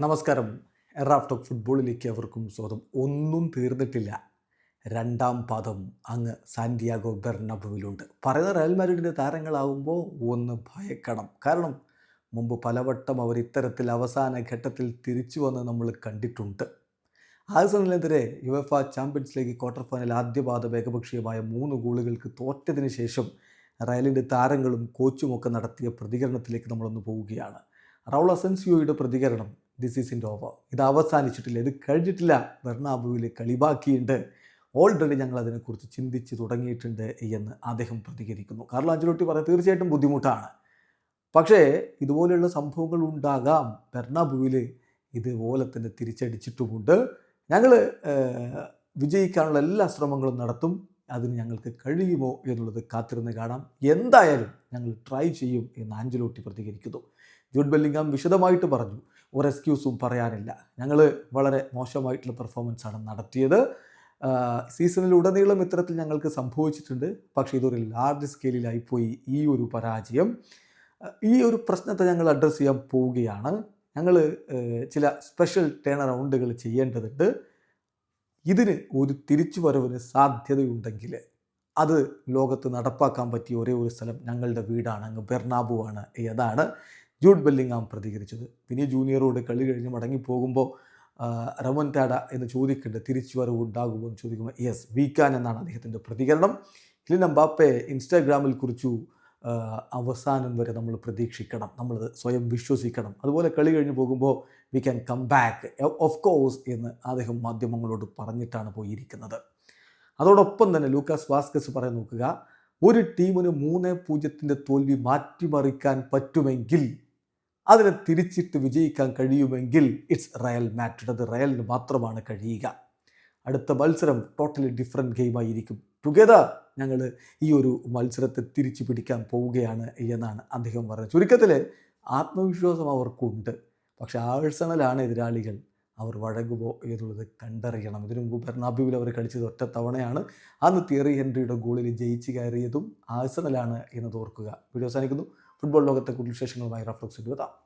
നമസ്കാരം. എറാഫ് ടോക്ക് ഫുട്ബോളിലേക്ക് അവർക്കും സ്വാഗതം. ഒന്നും തീർന്നിട്ടില്ല. രണ്ടാം പദം അങ്ങ് സാന്റിയാഗോ ബെർണബുവിലുണ്ട്. പറയുന്ന റയൽ മാഡ്രിഡിന്റെ താരങ്ങളാവുമ്പോൾ ഒന്ന് ഭയക്കണം. കാരണം മുമ്പ് പലവട്ടം അവർ ഇത്തരത്തിൽ അവസാന ഘട്ടത്തിൽ തിരിച്ചു വന്ന് നമ്മൾ കണ്ടിട്ടുണ്ട്. ആഴ്സണലിനെതിരെ UEFA champions league quarter final ആദ്യ പാദം ഏകപക്ഷീയമായ മൂന്ന് ഗോളുകൾക്ക് തോറ്റതിന് ശേഷം റയലിന്റെ താരങ്ങളും കോച്ചുമൊക്കെ നടത്തിയ പ്രതികരണത്തിലേക്ക് നമ്മളൊന്ന് പോവുകയാണ്. റൗൾ അസൻസിയോയുടെ പ്രതികരണം ദിസ് ഈസ് ഇൻ ഓവർ. ഇത് അവസാനിച്ചിട്ടില്ല ഇത് കഴിഞ്ഞിട്ടില്ല. ബെർണാബുവിൽ കളിബാക്കിയുണ്ട്. ഓൾറെഡി ഞങ്ങൾ അതിനെക്കുറിച്ച് ചിന്തിച്ച് തുടങ്ങിയിട്ടുണ്ട് എന്ന് അദ്ദേഹം പ്രതികരിക്കുന്നു. കാർലോ അഞ്ചലോട്ടി പറയാൻ തീർച്ചയായിട്ടും ബുദ്ധിമുട്ടാണ്. പക്ഷേ ഇതുപോലെയുള്ള സംഭവങ്ങൾ ഉണ്ടാകാം. ബെർണാബുവിൽ ഇതുപോലെ തന്നെ തിരിച്ചടിച്ചിട്ടുമുണ്ട്. ഞങ്ങൾ വിജയിക്കാനുള്ള എല്ലാ ശ്രമങ്ങളും നടത്തും. അതിന് ഞങ്ങൾക്ക് കഴിയുമോ എന്നുള്ളത് കാത്തിരുന്ന് കാണാം. എന്തായാലും ഞങ്ങൾ ട്രൈ ചെയ്യും എന്ന് ആഞ്ചലോട്ടി പ്രതികരിക്കുന്നു. ജൂഡ് ബെല്ലിംഗാം വിശദമായിട്ട് പറഞ്ഞു. ഒരു എക്സ്ക്യൂസും പറയാനില്ല. ഞങ്ങൾ വളരെ മോശമായിട്ടുള്ള പെർഫോമൻസാണ് നടത്തിയത്. സീസണിലുടനീളം ഇത്തരത്തിൽ ഞങ്ങൾക്ക് സംഭവിച്ചിട്ടുണ്ട്. പക്ഷേ ഇതൊരു ലാർജ് സ്കെയിലായിപ്പോയി ഈ ഒരു പരാജയം. ഈ ഒരു പ്രശ്നത്തെ ഞങ്ങൾ അഡ്രസ്സ് ചെയ്യാൻ പോവുകയാണ്. ഞങ്ങൾ ചില സ്പെഷ്യൽ ടേൺ അറൗണ്ടുകൾ ചെയ്യേണ്ടതുണ്ട്. ഇതിന് ഒരു തിരിച്ചുവരവിന് സാധ്യതയുണ്ടെങ്കിൽ അത് ലോകത്ത് നടപ്പാക്കാൻ പറ്റിയ ഒരേ ഒരു സ്ഥലം ഞങ്ങളുടെ വീടാണ്. അങ്ങ് ബെർണാബു ആണ് എന്നതാണ് ജൂഡ് ബെല്ലിങ്ങാം പ്രതികരിച്ചത്. പിന്നെ ജൂനിയറോട് കളി കഴിഞ്ഞ് മടങ്ങി പോകുമ്പോൾ റമൻ ടാഡ എന്ന് ചോദിക്കേണ്ട തിരിച്ചുവരവ് ഉണ്ടാകുമോ എന്ന് ചോദിക്കുമ്പോൾ യെസ് വീക്കാൻ എന്നാണ് അദ്ദേഹത്തിന്റെ പ്രതികരണം. കിലിൻ അമ്പാപ്പെ ഇൻസ്റ്റാഗ്രാമിൽ കുറിച്ചു അവസാനം വരെ നമ്മൾ പ്രതീക്ഷിക്കണം. നമ്മൾ സ്വയം വിശ്വസിക്കണം. അതുപോലെ കളി കഴിഞ്ഞു പോകുമ്പോൾ we can come back of course എന്ന് അദ്ദേഹം മാധ്യമങ്ങളോട് പറഞ്ഞിട്ടാണ് പോയിരിക്കുന്നത്. അതോടൊപ്പം തന്നെ ലൂക്കാസ് വാസ്കസ് പറയാൻ നോക്കുക ഒരു ടീമിന് മൂന്ന് പൂജ്യത്തിന്റെ തോൽവി മാറ്റിമറിക്കാൻ പറ്റുമെങ്കിൽ അതിനെ തിരിച്ചിട്ട് വിജയിക്കാൻ കഴിയുമെങ്കിൽ ഇറ്റ്സ് റയൽ മാറ്റഡ് അത് റയലിന് മാത്രമാണ് കഴിയുക. അടുത്ത മത്സരം ടോട്ടലി ഡിഫറെന്റ് ഗെയിമായിരിക്കും ടുഗദർ ഞങ്ങൾ ഈ ഒരു മത്സരത്തെ തിരിച്ചു പിടിക്കാൻ പോവുകയാണ് എന്നാണ് അദ്ദേഹം പറഞ്ഞത്. ചുരുക്കത്തിൽ ആത്മവിശ്വാസം അവർക്കുണ്ട്. പക്ഷേ ആഴ്സണലാണ് എതിരാളികൾ അവർ വഴങ്ങുമോ എന്നുള്ളത് കണ്ടറിയണം. ഇതിനു മുമ്പ് ബെർണാബ്യുവിൽ അവർ കളിച്ചത് ഒറ്റ തവണയാണ്. അന്ന് തിയറി ഹെൻറിയുടെ ഗോളിൽ ജയിച്ചു കയറിയതും ആഴ്സണലാണ് എന്നത് ഓർക്കുക. വീഡിയോ അവസാനിക്കുന്നു. ഫുട്ബോൾ ലോകത്തെ കൂടുതൽ വിശേഷങ്ങളുമായി റഫ്ലക്സ് എത്താം